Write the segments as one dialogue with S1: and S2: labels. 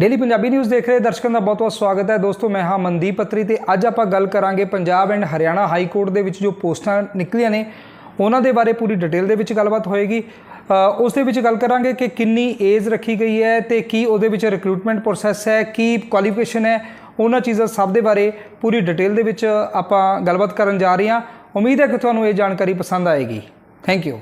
S1: Daily Punjabi news ਦੇਖ ਰਹੇ ਦਰਸ਼ਕਾਂ ਦਾ ਬਹੁਤ-ਬਹੁਤ ਸਵਾਗਤ ਹੈ। ਦੋਸਤੋ, ਮੈਂ ਹਾਂ ਮਨਦੀਪ ਪੱਤਰੀ ਤੇ ਅੱਜ ਆਪਾਂ ਗੱਲ ਕਰਾਂਗੇ Punjab and Haryana high court ਦੇ ਵਿੱਚ ਜੋ ਪੋਸਟਾਂ ਨਿਕਲੀਆਂ ਨੇ, ਉਹਨਾਂ ਦੇ ਬਾਰੇ ਪੂਰੀ ਡਿਟੇਲ ਦੇ ਵਿੱਚ ਗੱਲਬਾਤ ਹੋਏਗੀ। ਉਸ ਦੇ ਵਿੱਚ ਗੱਲ ਕਰਾਂਗੇ ਕਿ ਕਿੰਨੀ ਏਜ ਰੱਖੀ ਗਈ ਹੈ ਤੇ ਕੀ ਉਹਦੇ ਵਿੱਚ ਰਿਕਰੂਟਮੈਂਟ ਪ੍ਰੋਸੈਸ ਹੈ, ਕੀ ਕੁਆਲੀਫਿਕੇਸ਼ਨ ਹੈ, ਉਹਨਾਂ ਚੀਜ਼ਾਂ ਸਭ ਦੇ ਬਾਰੇ ਪੂਰੀ ਡਿਟੇਲ ਦੇ ਵਿੱਚ ਆਪਾਂ ਗੱਲਬਾਤ ਕਰਨ ਜਾ ਰਹੇ ਹਾਂ। ਉਮੀਦ ਹੈ ਕਿ ਤੁਹਾਨੂੰ ਇਹ ਜਾਣਕਾਰੀ ਪਸੰਦ ਆਏਗੀ। ਥੈਂਕ ਯੂ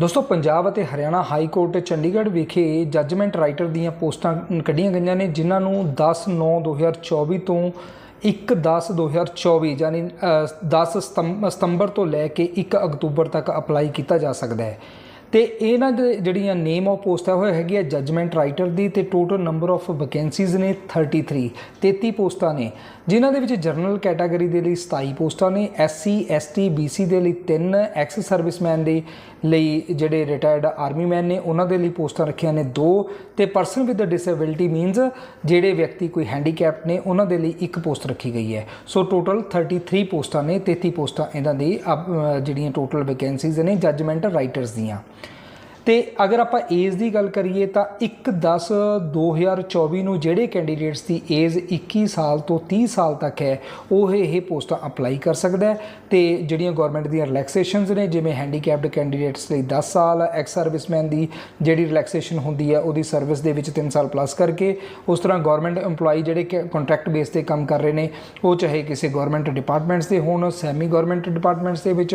S1: ਦੋਸਤੋ ਪੰਜਾਬ ਅਤੇ ਹਰਿਆਣਾ ਹਾਈ ਕੋਰਟ ਚੰਡੀਗੜ੍ਹ ਵਿਖੇ ਜੱਜਮੈਂਟ ਰਾਈਟਰ ਦੀਆਂ ਪੋਸਟਾਂ ਕੱਢੀਆਂ ਗਈਆਂ ਨੇ ਜਿਨ੍ਹਾਂ ਨੂੰ 10/9/2024 ਤੋਂ 1/10/2024 ਯਾਨੀ ਅ, 10 ਸਤੰਬਰ ਤੋਂ ਲੈ ਕੇ 1 ਅਕਤੂਬਰ ਤੱਕ ਅਪਲਾਈ ਕੀਤਾ ਜਾ ਸਕਦਾ ਹੈ। ਤੇ ਇਹਨਾਂ ਦੇ ਜਿਹੜੀਆਂ ਨੇਮ ਆਫ ਪੋਸਟਾਂ ਉਹ ਹੈਗੀ ਹੈ ਜੱਜਮੈਂਟ ਰਾਈਟਰ ਦੀ ਤੇ ਟੋਟਲ ਨੰਬਰ ਆਫ ਵੈਕੈਂਸੀਜ਼ ਨੇ 33 33 ਪੋਸਟਾਂ ਨੇ। ਜਿਨ੍ਹਾਂ ਦੇ ਵਿੱਚ ਜਨਰਲ ਕੈਟਾਗਰੀ ਦੇ ਲਈ 27 ਪੋਸਟਾਂ ਨੇ ਐਸਸੀ ਐਸਟੀ ਬੀਸੀ ਦੇ ਲਈ 3 ਐਕਸ ਸਰਵਿਸਮੈਨ ਦੇ ਲਈ ਜਿਹੜੇ ਰਿਟਾਇਰਡ ਆਰਮੀ ਮੈਨ ਨੇ, ਉਹਨਾਂ ਦੇ ਲਈ ਪੋਸਟਾਂ ਰੱਖੀਆਂ ਨੇ 2 ਤੇ ਪਰਸਨ ਵਿਦ ਡਿਸੇਬਿਲਟੀ ਮੀਨਸ ਜਿਹੜੇ ਵਿਅਕਤੀ ਕੋਈ ਹੈਂਡੀਕੈਪ ਨੇ, ਉਹਨਾਂ ਦੇ ਲਈ ਇੱਕ ਪੋਸਟ ਰੱਖੀ ਗਈ ਹੈ। ਸੋ ਟੋਟਲ 33 ਪੋਸਟਾਂ ਨੇ 33 ਪੋਸਟਾਂ ਇਹਨਾਂ ਦੀ ਅਪ- ਜਿਹੜੀਆਂ ਟੋਟਲ ਵੈਕੈਂਸੀਜ਼ ਨੇ ਜੱਜਮੈਂਟ ਰਾਈਟਰਸ ਦੀਆਂ। ਤੇ ਅਗਰ ਆਪਾਂ ਏਜ ਦੀ ਗੱਲ ਕਰੀਏ ਤਾਂ 1/10/2024 ਨੂੰ ਜਿਹੜੇ ਕੈਂਡੀਡੇਟਸ ਦੀ ਏਜ 21 ਸਾਲ ਤੋਂ 30 ਸਾਲ ਤੱਕ ਹੈ, ਉਹ ਇਹ ਪੋਸਟਾਂ ਅਪਲਾਈ ਕਰ ਸਕਦਾ ਹੈ ਤੇ ਜਿਹੜੀਆਂ ਗਵਰਨਮੈਂਟ ਦੀਆਂ ਰਿਲੈਕਸੇਸ਼ਨਸ ਨੇ, ਜਿਵੇਂ ਹੈਂਡੀਕੈਪਡ ਕੈਂਡੀਡੇਟਸ ਲਈ 10 ਸਾਲ ਐਕਸ ਸਰਵਿਸਮੈਨ ਦੀ ਜਿਹੜੀ ਰਿਲੈਕਸੇਸ਼ਨ ਹੁੰਦੀ ਹੈ, ਉਹਦੀ ਸਰਵਿਸ ਦੇ ਵਿੱਚ 3 ਸਾਲ ਪਲੱਸ ਕਰਕੇ, ਉਸ ਤਰ੍ਹਾਂ ਗਵਰਨਮੈਂਟ EMPLOYE ਜਿਹੜੇ ਕੰਟਰੈਕਟ ਬੇਸ ਤੇ ਕੰਮ ਕਰ ਰਹੇ ਨੇ, ਉਹ ਚਾਹੇ ਕਿਸੇ ਗਵਰਨਮੈਂਟ ਡਿਪਾਰਟਮੈਂਟਸ ਦੇ ਹੋਣ ਸੈਮੀ ਗਵਰਨਮੈਂਟ ਡਿਪਾਰਟਮੈਂਟਸ ਦੇ ਵਿੱਚ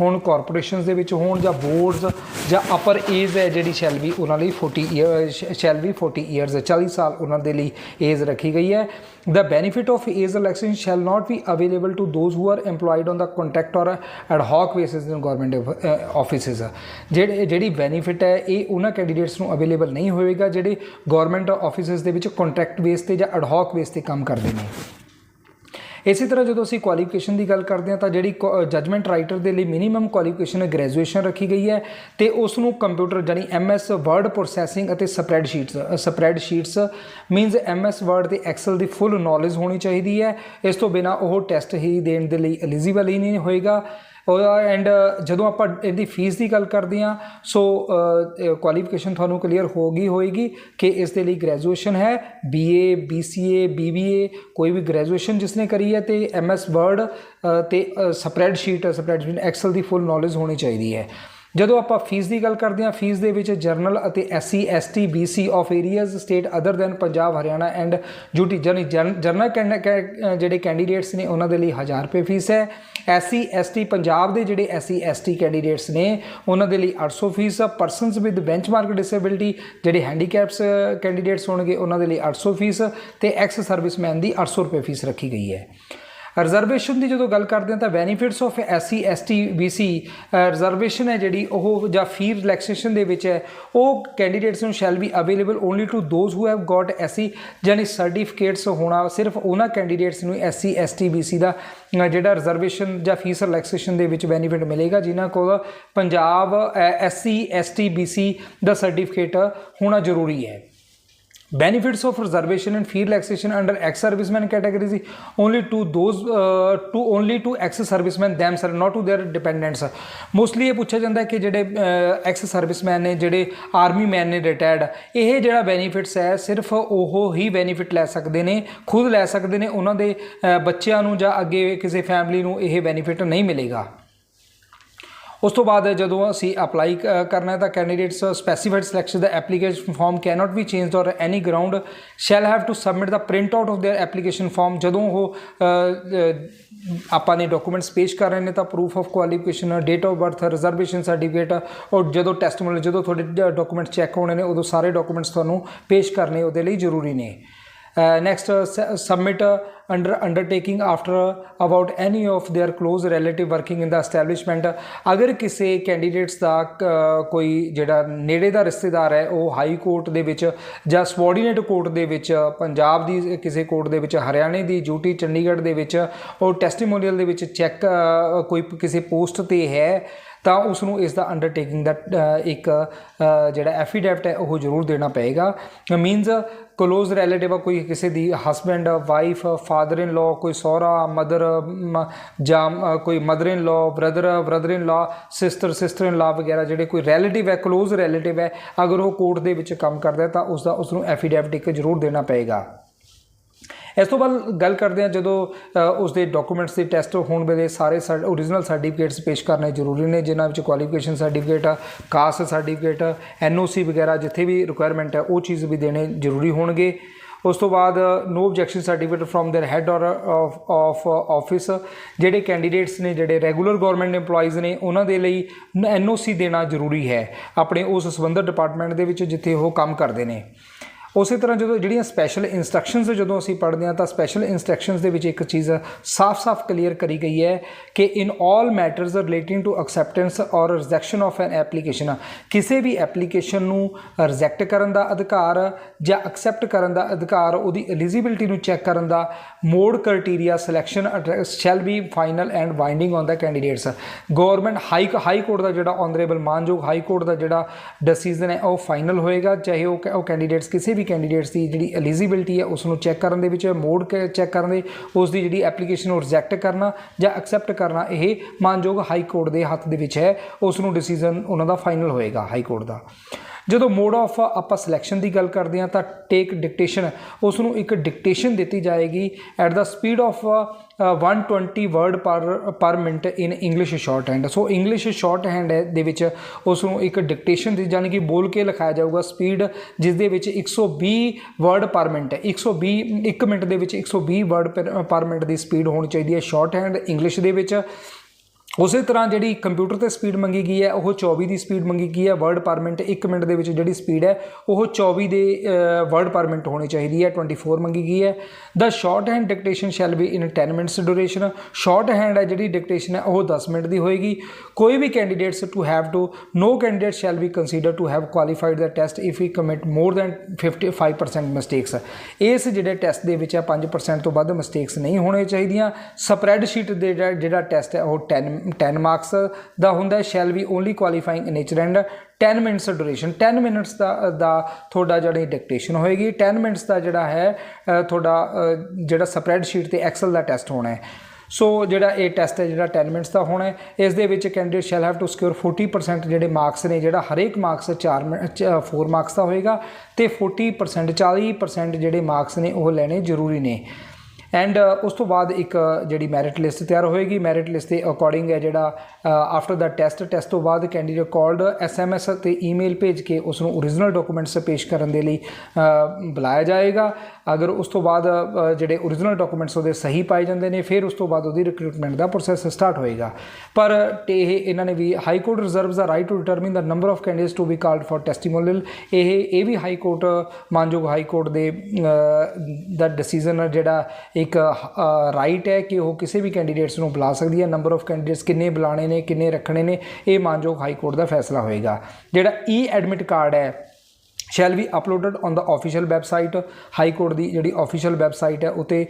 S1: ਹੋਣ ਕਾਰਪੋਰੇਸ਼ਨਸ ਦੇ ਵਿੱਚ ਹੋਣ ਜਾਂ ਬੋਰਡਸ ਜਾਂ ਅਪਰ ਏਜ ਹੈ ਜਿਹੜੀ ਸ਼ੈਲ ਵੀ ਉਹਨਾਂ ਲਈ 40 ਈਅਰ ਸ਼ੈਲ ਵੀ 40 ਇਅਰਸ 40 ਸਾਲ ਉਹਨਾਂ ਦੇ ਲਈ ਏਜ ਰੱਖੀ ਗਈ ਹੈ। The benefit of age relaxation shall not be available to those who are employed on the contract or ad hoc basis in government eh, offices. ਜਿਹੜੇ, ਜਿਹੜੀ ਬੈਨੀਫਿਟ ਹੈ, ਇਹ ਉਹਨਾਂ ਕੈਂਡੀਡੇਟਸ ਨੂੰ ਅਵੇਲੇਬਲ ਨਹੀਂ ਹੋਵੇਗਾ ਜਿਹੜੇ ਗਵਰਨਮੈਂਟ ਆਫਿਸਿਸ ਦੇ ਵਿੱਚ ਕੰਟਰੈਕਟ ਬੇਸ ਤੇ ਜਾਂ ਐਡ ਹੌਕ ਬੇਸ ਤੇ ਕੰਮ ਕਰਦੇ ਨੇ। ਇਸੇ ਤਰ੍ਹਾਂ ਜਦੋਂ ਅਸੀਂ ਕੁਆਲੀਫਿਕੇਸ਼ਨ ਦੀ ਗੱਲ ਕਰਦੇ ਹਾਂ ਤਾਂ ਜਿਹੜੀ ਜਜਮੈਂਟ ਰਾਈਟਰ ਦੇ ਲਈ ਮਿਨੀਮਮ ਕੁਆਲੀਫਿਕੇਸ਼ਨ ਗ੍ਰੈਜੂਏਸ਼ਨ ਰੱਖੀ ਗਈ ਹੈ ਤੇ ਉਸ ਨੂੰ ਕੰਪਿਊਟਰ ਜਾਨੀ ਐਮਐਸ ਵਰਡ ਪ੍ਰੋਸੈਸਿੰਗ ਅਤੇ spreadsheets spreadsheets means MS word ਤੇ ਐਕਸਲ ਦੀ ਫੁੱਲ ਨੌਲੇਜ ਹੋਣੀ ਚਾਹੀਦੀ ਹੈ। ਇਸ ਤੋਂ ਬਿਨਾ ਉਹ ਟੈਸਟ ਹੀ ਦੇਣ ਦੇ ਲਈ ਐਲੀਜੀਬਲ ਹੀ ਨਹੀਂ ਹੋਏਗਾ। ਐਂਡ ਜਦੋਂ ਆਪਾਂ ਇਹਦੀ ਫੀਸ ਦੀ ਗੱਲ ਕਰਦੇ ਹਾਂ ਸੋ ਕੁਆਲੀਫਿਕੇਸ਼ਨ ਤੁਹਾਨੂੰ ਕਲੀਅਰ ਹੋ ਗਈ ਹੋਏਗੀ ਕਿ ਇਸ ਦੇ ਲਈ ਗ੍ਰੈਜੂਏਸ਼ਨ ਹੈ ਬੀਏ ਬੀਸੀਏ ਬੀਬੀਏ ਕੋਈ ਵੀ ਗ੍ਰੈਜੂਏਸ਼ਨ ਜਿਸਨੇ ਕਰੀ ਹੈ ਤੇ ਐਮਐਸ ਵਰਡ ਤੇ ਸਪਰੈਡ ਸ਼ੀਟ ਸਪਰੈਡ ਐਕਸਲ ਦੀ ਫੁੱਲ ਨੌਲੇਜ ਹੋਣੀ ਚਾਹੀਦੀ ਹੈ। ਜਦੋਂ ਆਪਾਂ ਫੀਸ ਦੀ ਗੱਲ ਕਰਦੇ ਹਾਂ ਫੀਸ ਦੇ ਵਿੱਚ ਜਰਨਲ ਅਤੇ SC ST BC of areas state other than Punjab Haryana and UT ਜਾਨੀ ਜਰਨਲ ਜਿਹੜੇ ਕੈਂਡੀਡੇਟਸ ਨੇ, ਉਹਨਾਂ ਦੇ ਲਈ 1000 ਰੁਪਏ ਫੀਸ ਹੈ। ਐਸਸੀ ਐਸਟੀ ਪੰਜਾਬ ਦੇ ਜਿਹੜੇ ਐਸਸੀ ਐਸਟੀ ਕੈਂਡੀਡੇਟਸ ਨੇ, ਉਹਨਾਂ ਦੇ ਲਈ 800 fees persons with benchmark disability ਜਿਹੜੇ ਹੈਂਡੀਕੈਪਸ ਕੈਂਡੀਡੇਟਸ ਹੋਣਗੇ, ਉਹਨਾਂ ਦੇ ਲਈ 800 ਫੀਸ ਤੇ ਐਕਸ ਸਰਵਿਸਮੈਨ ਦੀ 800 ਰੁਪਏ ਫੀਸ ਰੱਖੀ ਗਈ ਹੈ। ਰਿਜ਼ਰਵੇਸ਼ਨ ਦੀ ਜਦੋਂ ਗੱਲ ਕਰਦੇ ਹਾਂ ਤਾਂ benefits of SC ST BC reservation ਹੈ ਜਿਹੜੀ ਉਹ ਜਾਂ ਫੀ ਰਿਲੈਕਸੇਸ਼ਨ ਦੇ ਵਿੱਚ ਹੈ। ਉਹ ਕੈਂਡੀਡੇਟਸ ਨੂੰ shall be available only to those who have got SC ਯਾਨੀ ਸਰਟੀਫਿਕੇਟਸ ਹੋਣਾ ਸਿਰਫ ਉਹਨਾਂ ਕੈਂਡੀਡੇਟਸ ਨੂੰ ਐਸਸੀ ਐਸਟੀ ਬੀਸੀ ਦਾ ਜਿਹੜਾ ਰਿਜ਼ਰਵੇਸ਼ਨ ਜਾਂ ਫੀਸ ਰਿਲੈਕਸੇਸ਼ਨ ਦੇ ਵਿੱਚ ਬੈਨੀਫਿਟ ਮਿਲੇਗਾ, ਜਿਨ੍ਹਾਂ ਕੋਲ ਪੰਜਾਬ ਐਸਸੀ ਐਸਟੀ ਬੀਸੀ ਦਾ ਸਰਟੀਫਿਕੇਟ ਹੋਣਾ ਜ਼ਰੂਰੀ ਹੈ। Benefits of reservation and fee relaxation under ex serviceman categories only to those uh, to only to ex servicemen themselves not to their dependents mostly ਇਹ ਪੁੱਛਿਆ ਜਾਂਦਾ ਹੈ ਕਿ ਜਿਹੜੇ ਐਕਸ ਸਰਵਿਸਮੈਨ ਨੇ ਜਿਹੜੇ ਆਰਮੀ ਮੈਨ ਨੇ ਰਿਟਾਇਰਡ ਇਹ ਜਿਹੜਾ ਬੈਨੀਫਿਟਸ ਹੈ ਸਿਰਫ ਉਹ ਹੀ ਬੈਨੀਫਿਟ ਲੈ ਸਕਦੇ ਨੇ ਖੁਦ ਲੈ ਸਕਦੇ ਨੇ ਉਹਨਾਂ ਦੇ ਅ, ਬੱਚਿਆਂ ਨੂੰ ਜਾਂ ਅੱਗੇ ਕਿਸੇ ਫੈਮਿਲੀ ਨੂੰ ਇਹ ਬੈਨੀਫਿਟ ਨਹੀਂ ਮਿਲੇਗਾ ਉਸ ਤੋਂ ਬਾਅਦ ਜਦੋਂ ਅਸੀਂ ਅਪਲਾਈ ਕਰਨਾ ਹੈ ਤਾਂ candidates specified selection the application form cannot be changed or any ground shall have to submit the print out of their application form ਜਦੋਂ ਉਹ ਅ, ਅ, ਆਪਾਂ ਨੇ ਡਾਕੂਮੈਂਟਸ ਪੇਸ਼ ਕਰ ਰਹੇ ਨੇ ਤਾਂ proof of qualification date of birth reservation certificate ਔਰ ਜਦੋਂ ਟੈਸਟਮੋਨੀ ਜਦੋਂ ਤੁਹਾਡੇ ਡਾਕੂਮੈਂਟ ਚੈੱਕ ਹੋਣੇ ਨੇ ਉਦੋਂ ਸਾਰੇ ਡਾਕੂਮੈਂਟਸ ਤੁਹਾਨੂੰ ਪੇਸ਼ ਕਰਨੇ ਉਹਦੇ ਲਈ ਜ਼ਰੂਰੀ ਨੇ next submit under, undertaking after about any of their close relative working in the establishment. ਅਗਰ ਕਿਸੇ ਕੈਂਡੀਡੇਟਸ ਦਾ ਕੋਈ ਜਿਹੜਾ ਨੇੜੇ ਦਾ ਰਿਸ਼ਤੇਦਾਰ ਹੈ ਉਹ ਹਾਈ ਕੋਰਟ ਦੇ ਵਿੱਚ ਜਾਂ ਸਬੋਰਡੀਨੇਟ ਕੋਰਟ ਦੇ ਵਿੱਚ ਪੰਜਾਬ ਦੀ ਕਿਸੇ ਕੋਰਟ ਦੇ ਵਿੱਚ ਹਰਿਆਣੇ ਦੀ ਡਿਊਟੀ ਚੰਡੀਗੜ੍ਹ ਦੇ ਵਿੱਚ ਉਹ ਟੈਸਟੀਮੋਨੀਅਲ ਦੇ ਵਿੱਚ ਚੈੱਕ ਕੋਈ ਕਿਸੇ ਪੋਸਟ ਤੇ ਹੈ ਤਾਂ ਉਸ ਨੂੰ ਇਸ ਦਾ ਅੰਡਰਟੇਕਿੰਗ ਦਾ ਇੱਕ ਜਿਹੜਾ ਐਫੀਡੈਵਿਟ ਹੈ, ਉਹ ਜ਼ਰੂਰ ਦੇਣਾ ਪਏਗਾ। ਮੀਨਸ ਕਲੋਜ਼ ਰਿਲੇਟਿਵ ਆ, ਕੋਈ ਕਿਸੇ ਦੀ husband wife father in law ਕੋਈ ਸਹੁਰਾ ਮਦਰ ਜਾਂ ਕੋਈ ਮਦਰ ਇਨ ਲਾ ਬ੍ਰਦਰ ਬ੍ਰਦਰ ਇਨ ਲਾ ਸਿਸਟਰ ਸਿਸਟਰ ਇਨ ਲਾ ਵਗੈਰਾ, ਜਿਹੜੇ ਕੋਈ ਰਿਲੇਟਿਵ ਹੈ ਕਲੋਜ਼ ਰਿਲੇਟਿਵ ਹੈ, ਅਗਰ ਉਹ ਕੋਰਟ ਦੇ ਵਿੱਚ ਕੰਮ ਕਰਦਾ ਤਾਂ ਉਸ ਦਾ ਉਸ ਨੂੰ ਐਫੀਡੈਵਿਟ ਇੱਕ ਜ਼ਰੂਰ ਦੇਣਾ ਪਏਗਾ। ਇਸ ਤੋਂ ਬਾਅਦ ਗੱਲ ਕਰਦੇ ਹਾਂ ਜਦੋਂ ਅ, ਉਸ ਦੇ ਡਾਕੂਮੈਂਟਸ ਦੇ ਟੈਸਟ ਹੋਣ ਵੇਲੇ ਸਾਰੇ ਓਰੀਜਨਲ ਸਰਟੀਫਿਕੇਟਸ ਪੇਸ਼ ਕਰਨੇ ਜ਼ਰੂਰੀ ਨੇ ਜਿਨ੍ਹਾਂ ਵਿੱਚ qualification certificate caste certificate NOC ਵਗੈਰਾ ਜਿੱਥੇ ਵੀ ਰਿਕੁਆਇਰਮੈਂਟ ਹੈ ਉਹ ਚੀਜ਼ ਵੀ ਦੇਣੇ ਜ਼ਰੂਰੀ ਹੋਣਗੇ ਉਸ ਤੋਂ ਬਾਅਦ no objection certificate from their head ਔਰ ਆਫ ਆਫ ਆਫਿਸ ਜਿਹੜੇ ਕੈਂਡੀਡੇਟਸ ਨੇ ਜਿਹੜੇ ਰੈਗੂਲਰ ਗਵਰਨਮੈਂਟ EMPLOYEES ਨੇ ਉਹਨਾਂ ਦੇ ਲਈ ਐਨਓਸੀ ਦੇਣਾ ਜ਼ਰੂਰੀ ਹੈ ਆਪਣੇ ਉਸ ਸੰਬੰਧਿਤ ਡਿਪਾਰਟਮੈਂਟ ਦੇ ਵਿੱਚ ਜਿੱਥੇ ਉਹ ਕੰਮ ਕਰਦੇ ਨੇ ਉਸੇ ਤਰ੍ਹਾਂ ਜਦੋਂ ਜਿਹੜੀਆਂ ਸਪੈਸ਼ਲ ਇਨਸਟਰਕਸ਼ਨਸ ਜਦੋਂ ਅਸੀਂ ਪੜ੍ਹਦੇ ਹਾਂ ਤਾਂ ਸਪੈਸ਼ਲ ਇਨਸਟਰਕਸ਼ਨਸ ਦੇ ਵਿੱਚ ਇੱਕ ਚੀਜ਼ ਸਾਫ਼-ਸਾਫ਼ ਕਲੀਅਰ ਕਰੀ ਗਈ ਹੈ ਕਿ in all matters relating to acceptance or rejection of an application ਕਿਸੇ ਵੀ ਐਪਲੀਕੇਸ਼ਨ ਨੂੰ ਰਿਜੈਕਟ ਕਰਨ ਦਾ ਅਧਿਕਾਰ ਜਾਂ ਐਕਸੈਪਟ ਕਰਨ ਦਾ ਅਧਿਕਾਰ, ਉਹਦੀ ਐਲੀਜੀਬਿਲਟੀ ਨੂੰ ਚੈੱਕ ਕਰਨ ਦਾ mode criteria selection shall be final and binding on the candidates government high high court ਦਾ ਜਿਹੜਾ ਆਨਰੇਬਲ ਮਾਨਯੋਗ ਹਾਈ ਕੋਰਟ ਦਾ ਜਿਹੜਾ ਡਿਸੀਜਨ ਹੈ, ਉਹ ਫਾਈਨਲ ਹੋਏਗਾ, ਚਾਹੇ ਉਹ ਉਹ ਕੈਂਡੀਡੇਟਸ ਕਿਸੇ ਵੀ ਕੈਂਡੀਡੇਟਸ ਦੀ ਜਿਹੜੀ ਐਲੀਜੀਬਿਲਟੀ ਹੈ ਉਸ ਨੂੰ ਚੈੱਕ ਕਰਨ ਦੇ ਵਿੱਚ ਮੋਡ ਚੈੱਕ ਕਰਨ ਦੇ ਉਸ ਦੀ ਜਿਹੜੀ ਐਪਲੀਕੇਸ਼ਨ ਨੂੰ ਰਿਜੈਕਟ ਕਰਨਾ ਜਾਂ ਐਕਸੈਪਟ ਕਰਨਾ, ਇਹ ਮਾਨਯੋਗ ਹਾਈ ਕੋਰਟ ਦੇ ਹੱਥ ਦੇ ਵਿੱਚ ਹੈ। ਉਸ ਨੂੰ ਡਿਸੀਜਨ ਉਹਨਾਂ ਦਾ ਫਾਈਨਲ ਹੋਏਗਾ ਹਾਈ ਕੋਰਟ ਦਾ। ਜਦੋਂ ਮੋਡ ਆਫ ਆਪਾਂ ਸਿਲੈਕਸ਼ਨ ਦੀ ਗੱਲ ਕਰਦੇ ਹਾਂ ਤਾਂ ਟੇਕ ਡਿਕਟੇਸ਼ਨ ਉਸ ਨੂੰ ਇੱਕ ਡਿਕਟੇਸ਼ਨ ਦਿੱਤੀ ਜਾਏਗੀ at the speed of 120 word per per minute in English shorthand so English shorthand ਦੇ ਵਿੱਚ ਉਸ ਨੂੰ ਇੱਕ ਡਿਕਟੇਸ਼ਨ ਦੀ ਜਾਣੀ ਕਿ ਬੋਲ ਕੇ ਲਿਖਾਇਆ ਜਾਊਗਾ ਸਪੀਡ ਜਿਸ ਦੇ ਵਿੱਚ 120 ਵਰਡ ਪਰ ਮਿੰਟ ਹੈ 120 1 ਮਿੰਟ ਦੇ ਵਿੱਚ 120 ਵਰਡ ਪਰ ਮਿੰਟ ਦੀ ਸਪੀਡ ਹੋਣੀ ਚਾਹੀਦੀ ਹੈ ਸ਼ਾਰਟ ਹੈਂਡ ਇੰਗਲਿਸ਼ ਦੇ ਵਿੱਚ। ਉਸੇ ਤਰ੍ਹਾਂ ਜਿਹੜੀ ਕੰਪਿਊਟਰ ਤੇ ਸਪੀਡ ਮੰਗੀ ਗਈ ਹੈ, ਉਹ 24 ਦੀ ਸਪੀਡ ਮੰਗੀ ਗਈ ਹੈ ਵਰਡ ਪਰ ਮਿੰਟ 1 ਮਿੰਟ ਦੇ ਵਿੱਚ ਜਿਹੜੀ ਸਪੀਡ ਹੈ, ਉਹ 24 ਦੇ ਵਰਡ ਪਰ ਮਿੰਟ ਹੋਣੀ ਚਾਹੀਦੀ ਹੈ 24 ਮੰਗੀ ਗਈ ਹੈ। The shorthand dictation shall be in 10 minutes duration shorthand ਹੈ ਜਿਹੜੀ ਡਿਕਟੇਸ਼ਨ ਹੈ, ਉਹ 10 ਮਿੰਟ ਦੀ ਹੋਏਗੀ। ਕੋਈ ਵੀ candidates to have to no candidate shall be consider to have qualified the test if he commit more than 55% mistakes ਇਸ ਜਿਹੜੇ test ਦੇ ਵਿੱਚ ਹੈ 5% ਤੋਂ ਵੱਧ ਮਿਸਟੇਕਸ ਨਹੀਂ ਹੋਣੇ ਚਾਹੀਦੀਆਂ। ਸਪਰੈਡਸ਼ੀਟ ਦੇ ਜਿਹੜਾ- ਟੈਸਟ ਹੈ, ਉਹ 10 10 ਮਾਰਕਸ ਦਾ ਹੁੰਦਾ shall be only qualifying nature and 10 minutes duration 10 minutes ਦਾ ਦਾ ਤੁਹਾਡਾ ਜਿਹੜੀ ਡਿਕਟੇਸ਼ਨ ਹੋਏਗੀ 10 ਮਿੰਟਸ ਦਾ ਜਿਹੜਾ ਹੈ ਤੁਹਾਡਾ ਅ, ਜਿਹੜਾ ਸਪਰੈਡਸ਼ੀਟ ਤੇ ਐਕਸਲ ਦਾ ਟੈਸਟ ਹੋਣਾ ਹੈ। ਸੋ ਜਿਹੜਾ ਇਹ ਟੈਸਟ ਹੈ ਜਿਹੜਾ 10 ਮਿੰਟਸ ਦਾ ਹੋਣਾ ਹੈ ਇਸ ਦੇ ਵਿੱਚ candidate shall have to secure 40% ਜਿਹੜੇ ਮਾਰਕਸ ਨੇ ਜਿਹੜਾ ਹਰੇਕ ਮਾਰਕਸ 4 4 ਮਾਰਕਸ ਦਾ ਹੋਏਗਾ ਤੇ 40% 40% ਜਿਹੜੇ ਮਾਰਕਸ ਨੇ ਉਹ ਲੈਣੇ ਜ਼ਰੂਰੀ ਨੇ। ਐਂਡ uh, ਉਸ ਤੋਂ ਬਾਅਦ ਇੱਕ ਜਿਹੜੀ ਮੈਰਿਟ ਲਿਸਟ ਤਿਆਰ ਹੋਏਗੀ। ਮੈਰਿਟ ਲਿਸਟ ਦੇ ਅਕੋਰਡਿੰਗ ਹੈ ਜਿਹੜਾ ਆਫਟਰ ਦਾ ਟੈਸਟ ਟੈਸਟ ਤੋਂ ਬਾਅਦ ਕੈਂਡੀਡੇਟ ਕਾਲਡ ਐਸਐਮਐਸ ਤੇ ਈਮੇਲ ਭੇਜ ਕੇ ਉਸ ਨੂੰ ਓਰੀਜਨਲ ਡਾਕੂਮੈਂਟਸ ਪੇਸ਼ ਕਰਨ ਦੇ ਲਈ ਬੁਲਾਇਆ ਜਾਏਗਾ। ਅਗਰ ਉਸ ਤੋਂ ਬਾਅਦ ਜਿਹੜੇ ਓਰੀਜਨਲ ਡਾਕੂਮੈਂਟਸ ਉਹਦੇ ਸਹੀ ਪਾਏ ਜਾਂਦੇ ਨੇ, ਫਿਰ ਉਸ ਤੋਂ ਬਾਅਦ ਉਹਦੀ ਰਿਕਰੂਟਮੈਂਟ ਦਾ ਪ੍ਰੋਸੈਸ ਸਟਾਰਟ ਹੋਏਗਾ। ਪਰ, ਤੇ ਇਹ ਇਹਨਾਂ ਨੇ ਵੀ high court reserves the right to determine the number of candidates to be called for testimonial ਇਹ ਇਹ ਵੀ ਹਾਈ ਕੋਰਟ ਮਾਨਯੋਗ ਹਾਈ ਕੋਰਟ ਦੇ ਦਾ ਡਿਸੀਜਨ ਜਿਹੜਾ ਇੱਕ ਰਾਈਟ ਹੈ ਕਿ ਉਹ ਕਿਸੇ ਵੀ ਕੈਂਡੀਡੇਟਸ ਨੂੰ ਬੁਲਾ ਸਕਦੀ ਹੈ ਨੰਬਰ ਆਫ ਕੈਂਡੀਡੇਟਸ ਕਿੰਨੇ ਬੁਲਾਣੇ ਨੇ, ਕਿੰਨੇ ਰੱਖਣੇ ਨੇ, ਇਹ ਮਾਨਯੋਗ ਹਾਈ ਕੋਰਟ ਦਾ ਫੈਸਲਾ ਹੋਏਗਾ। ਜਿਹੜਾ ਈ ਐਡਮਿਟ ਕਾਰਡ ਹੈ shall be uploaded on the official website high court ਦੀ ਜਿਹੜੀ ਆਫੀਸ਼ੀਅਲ ਵੈਬਸਾਈਟ ਹੈ ਉਤੇ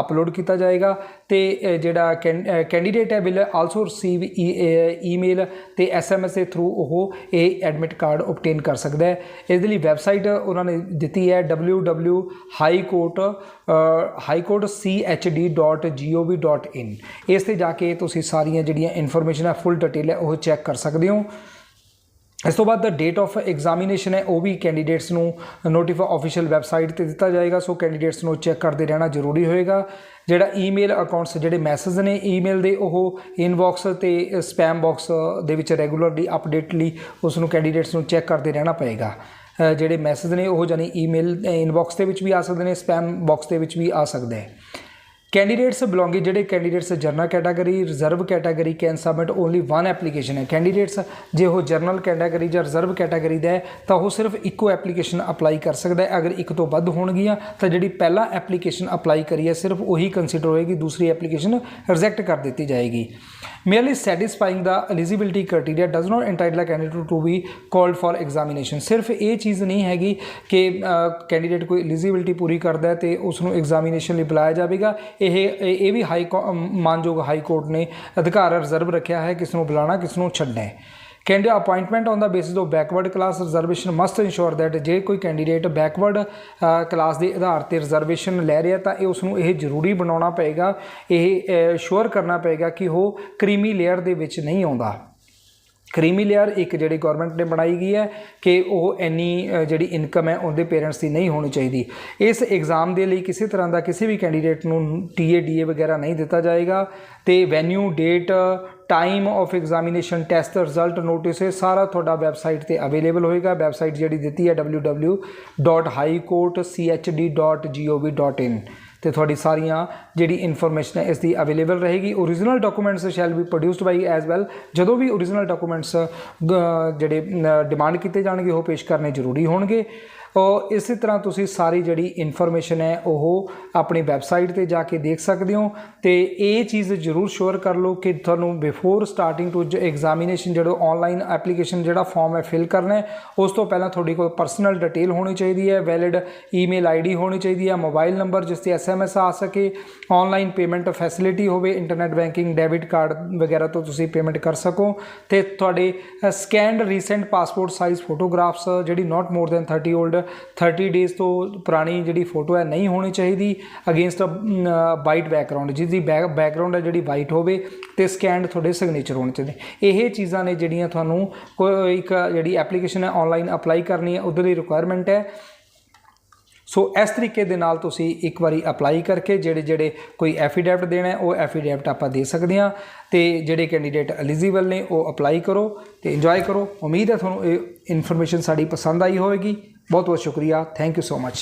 S1: ਅਪਲੋਡ ਕੀਤਾ ਜਾਏਗਾ। ਤੇ ਅ, ਜਿਹੜਾ ਕੈਂਡੀਡੇਟ ਹੈ ਵਿਲ ਆਲਸੋ ਰਿਸੀਵ ਈਮੇਲ ਤੇ ਐਸਐਮਐਸ ਦੇ ਥਰੂ ਉਹ ਇਹ ਐਡਮਿਟ ਕਾਰਡ obtain ਕਰ ਸਕਦਾ ਹੈ। ਇਸ ਦੇ ਲਈ ਵੈਬਸਾਈਟ ਉਹਨਾਂ ਨੇ ਦਿੱਤੀ ਹੈ www.highcourt highcourtchd.gov.in ਇਸ ਤੇ ਜਾ ਕੇ ਤੁਸੀਂ ਸਾਰੀਆਂ ਜਿਹੜੀਆਂ ਇਨਫੋਰਮੇਸ਼ਨ ਹੈ ਫੁੱਲ ਡਿਟੇਲ ਹੈ ਉਹ ਚੈੱਕ ਕਰ ਸਕਦੇ ਹੋ। ਇਸ ਤੋਂ ਬਾਅਦ ਦਾ ਡੇਟ ਆਫ ਐਗਜ਼ਾਮੀਨੇਸ਼ਨ ਹੈ, ਉਹ ਵੀ ਕੈਂਡੀਡੇਟਸ ਨੂੰ ਨੋਟੀਫਾਈ ਆਫੀਸ਼ੀਅਲ ਵੈਬਸਾਈਟ ਤੇ ਦਿੱਤਾ ਜਾਏਗਾ, ਸੋ ਕੈਂਡੀਡੇਟਸ ਨੂੰ ਚੈੱਕ ਕਰਦੇ ਰਹਿਣਾ ਜ਼ਰੂਰੀ ਹੋਏਗਾ। ਜਿਹੜਾ ਈਮੇਲ ਅਕਾਊਂਟਸ ਜਿਹੜੇ ਮੈਸੇਜ ਨੇ ਈਮੇਲ ਦੇ, ਉਹ ਇਨਬਾਕਸ ਤੇ ਸਪੈਮ ਬਾਕਸ ਦੇ ਵਿੱਚ ਰੈਗੂਲਰਲੀ ਅਪਡੇਟਲੀ ਉਸ ਨੂੰ ਕੈਂਡੀਡੇਟਸ ਨੂੰ ਚੈੱਕ ਕਰਦੇ ਰਹਿਣਾ ਪਏਗਾ। ਜਿਹੜੇ ਮੈਸੇਜ ਨੇ, ਉਹ ਜਾਨੀ ਈਮੇਲ ਇਨਬਾਕਸ ਦੇ ਵਿੱਚ ਵੀ ਆ ਸਕਦੇ ਨੇ ਸਪੈਮ ਬਾਕਸ ਦੇ ਵਿੱਚ ਵੀ ਆ ਸਕਦੇ। ਹੈ ਕੈਂਡੀਡੇਟਸ ਬਿਲੋਂਗਿੰਗ ਜਿਹੜੇ candidates general category reserve category can submit only one application ਹੈ। ਕੈਂਡੀਡੇਟਸ ਜੇ ਉਹ ਜਨਰਲ ਕੈਟਾਗਰੀ ਜਾਂ ਰਿਜ਼ਰਵ ਕੈਟਾਗਰੀ ਦਾ ਹੈ, ਤਾਂ ਉਹ ਸਿਰਫ ਇੱਕੋ ਐਪਲੀਕੇਸ਼ਨ ਅਪਲਾਈ ਕਰ ਸਕਦਾ ਹੈ। ਅਗਰ ਇੱਕ ਤੋਂ ਵੱਧ ਹੋਣਗੀਆਂ, ਤਾਂ ਜਿਹੜੀ ਪਹਿਲਾਂ ਐਪਲੀਕੇਸ਼ਨ ਅਪਲਾਈ ਕਰੀ ਹੈ, ਸਿਰਫ ਉਹੀ ਕੰਸੀਡਰ ਹੋਏਗੀ, ਦੂਸਰੀ ਐਪਲੀਕੇਸ਼ਨ ਰਿਜੈਕਟ ਕਰ ਦਿੱਤੀ ਜਾਏਗੀ। Merely satisfying the eligibility criteria does not entitle a candidate to be called for examination ਸਿਰਫ ਇਹ ਚੀਜ਼ ਨਹੀਂ ਹੈਗੀ ਕਿ ਕੈਂਡੀਡੇਟ ਕੋਈ ਐਲੀਜੀਬਿਲਟੀ ਪੂਰੀ ਕਰਦਾ ਹੈ ਤੇ ਉਸ ਨੂੰ ਐਗਜ਼ਾਮੀਨੇਸ਼ਨ ਲਈ ਬੁਲਾਇਆ ਜਾਵੇਗਾ। ਇਹ ਇਹ ਵੀ ਹਾਈ ਕੋ- ਮਾਨਯੋਗ ਹਾਈ ਕੋਰਟ ਨੇ ਅਧਿਕਾਰ ਰਿਜ਼ਰਵ ਰੱਖਿਆ ਹੈ ਕਿਸ ਨੂੰ ਬੁਲਾਣਾ ਕਿਸ ਨੂੰ ਛੱਡਣਾ ਹੈ। Candidate appointment on the basis of backward class reservation must ensure that ਜੇ ਕੋਈ ਕੈਂਡੀਡੇਟ ਬੈਕਵਰਡ ਕਲਾਸ ਦੇ ਆਧਾਰ ਤੇ ਰਿਜ਼ਰਵੇਸ਼ਨ ਲੈ ਰਿਹਾ ਤਾਂ ਇਹ ਉਸ ਨੂੰ ਇਹ ਜ਼ਰੂਰੀ ਬਣਾਉਣਾ ਪਏਗਾ, ਇਹ ਸ਼ੋਰ ਕਰਨਾ ਪਏਗਾ ਕਿ ਉਹ ਕ੍ਰੀਮੀ ਲੇਅਰ ਦੇ ਵਿੱਚ ਨਹੀਂ ਆਉਂਦਾ। ਕ੍ਰੀਮੀ ਲੇਅਰ ਇੱਕ ਜਿਹੜੀ ਗਵਰਨਮੈਂਟ ਨੇ ਬਣਾਈ ਗਈ ਹੈ ਕਿ ਉਹ ਇੰਨੀ ਜਿਹੜੀ ਇਨਕਮ ਹੈ ਉਹਦੇ ਪੇਰੈਂਟਸ ਦੀ ਨਹੀਂ ਹੋਣੀ ਚਾਹੀਦੀ। ਇਸ ਐਗਜ਼ਾਮ ਦੇ ਲਈ ਕਿਸੇ ਤਰ੍ਹਾਂ ਦਾ ਕਿਸੇ ਵੀ ਕੈਂਡੀਡੇਟ ਨੂੰ ਟੀਏ ਡੀਏ ਵਗੈਰਾ ਨਹੀਂ ਦਿੱਤਾ ਜਾਏਗਾ ਤੇ venue date time of examination test result notice ਇਹ ਸਾਰਾ ਤੁਹਾਡਾ ਵੈਬਸਾਈਟ ਤੇ ਅਵੇਲੇਬਲ ਹੋਏਗਾ। ਵੈਬਸਾਈਟ ਜਿਹੜੀ ਦਿੱਤੀ ਹੈ www.highcourt.chd.gov.in ਤੇ ਤੁਹਾਡੀ ਸਾਰੀਆਂ ਜਿਹੜੀ ਇਨਫੋਰਮੇਸ਼ਨ ਹੈ ਇਸ ਦੀ ਅਵੇਲੇਬਲ ਰਹੇਗੀ origignal documents shall be produced by as well ਜਦੋਂ ਵੀ origignal ਡਾਕੂਮੈਂਟਸ ਜਿਹੜੇ ਡਿਮਾਂਡ ਕੀਤੇ ਜਾਣਗੇ, ਉਹ ਪੇਸ਼ ਕਰਨੇ ਜ਼ਰੂਰੀ ਹੋਣਗੇ। ਔਰ ਇਸੇ ਤਰ੍ਹਾਂ ਤੁਸੀਂ ਸਾਰੀ ਜਿਹੜੀ ਇਨਫੋਰਮੇਸ਼ਨ ਹੈ, ਉਹ ਆਪਣੀ ਵੈਬਸਾਈਟ ਤੇ ਜਾ ਕੇ ਦੇਖ ਸਕਦੇ ਹੋ ਤੇ ਇਹ ਚੀਜ਼ ਜ਼ਰੂਰ ਸ਼ੋਰ ਕਰ ਲਓ ਕਿ ਤੁਹਾਨੂੰ ਬਿਫੋਰ ਸਟਾਰਟਿੰਗ ਟੂ ਐਗਜ਼ਾਮੀਨੇਸ਼ਨ ਜਿਹੜਾ ਆਨਲਾਈਨ ਐਪਲੀਕੇਸ਼ਨ ਜਿਹੜਾ ਫਾਰਮ ਹੈ ਫਿਲ ਕਰਨਾ ਹੈ, ਉਸ ਤੋਂ ਪਹਿਲਾਂ ਤੁਹਾਡੀ ਕੋਲ ਪਰਸਨਲ ਡਿਟੇਲ ਹੋਣੀ ਚਾਹੀਦੀ ਹੈ ਵੈਲਿਡ ਈਮੇਲ ਆਈਡੀ ਹੋਣੀ ਚਾਹੀਦੀ ਹੈ ਮੋਬਾਈਲ ਨੰਬਰ ਜਿਸ ਤੇ ਐਸਐਮਐਸ ਆ ਸਕੇ ਆਨਲਾਈਨ ਪੇਮੈਂਟ ਫੈਸਿਲਿਟੀ ਹੋਵੇ ਇੰਟਰਨੈਟ ਬੈਂਕਿੰਗ ਡੈਬਿਟ ਕਾਰਡ ਵਗੈਰਾ ਤੋਂ ਤੁਸੀਂ ਪੇਮੈਂਟ ਕਰ ਸਕੋ ਤੇ ਤੁਹਾਡੇ scanned recent passport size photographs ਜਿਹੜੀ not more than 30 old 30 days ਤੋਂ ਪੁਰਾਣੀ ਜਿਹੜੀ ਫੋਟੋ ਹੈ ਨਹੀਂ ਹੋਣੀ ਚਾਹੀਦੀ ਅਗੇਂਸਟ ਅ ਵਾਈਟ ਬੈਕਗ੍ਰਾਉਂਡ ਜਿਸ ਦੀ ਬੈਕਗ੍ਰਾਉਂਡ ਹੈ ਜਿਹੜੀ ਵਾਈਟ ਹੋਵੇ ਤੇ ਸਕੈਨਡ ਤੁਹਾਡੇ ਸਿਗਨੇਚਰ ਹੋਣੇ ਚਾਹੀਦੇ। ਇਹ ਚੀਜ਼ਾਂ ਨੇ ਜਿਹੜੀਆਂ ਤੁਹਾਨੂੰ ਕੋਈ ਇੱਕ ਜਿਹੜੀ ਐਪਲੀਕੇਸ਼ਨ ਹੈ ਆਨਲਾਈਨ ਅਪਲਾਈ ਕਰਨੀ ਹੈ, ਉਹਦੇ ਲਈ ਰਿਕੁਆਇਰਮੈਂਟ ਹੈ। ਸੋ ਇਸ ਤਰੀਕੇ ਦੇ ਨਾਲ ਤੁਸੀਂ ਇੱਕ ਵਾਰੀ ਅਪਲਾਈ ਕਰਕੇ ਜਿਹੜੇ ਜਿਹੜੇ ਕੋਈ ਐਫੀਡੈਵਿਟ ਦੇਣਾ ਉਹ ਐਫੀਡੈਵਿਟ ਆਪਾਂ ਦੇ ਸਕਦੇ ਹਾਂ ਤੇ ਜਿਹੜੇ ਕੈਂਡੀਡੇਟ ਐਲੀਜੀਬਲ ਨੇ, ਉਹ ਅਪਲਾਈ ਕਰੋ ਤੇ ਇੰਜੋਏ ਕਰੋ। ਉਮੀਦ ਹੈ ਤੁਹਾਨੂੰ ਇਹ ਇਨਫੋਰਮੇਸ਼ਨ ਸਾਡੀ ਪਸੰਦ ਆਈ ਹੋਵੇਗੀ। ਬਹੁਤ ਬਹੁਤ ਸ਼ੁਕਰੀਆ। Thank you so much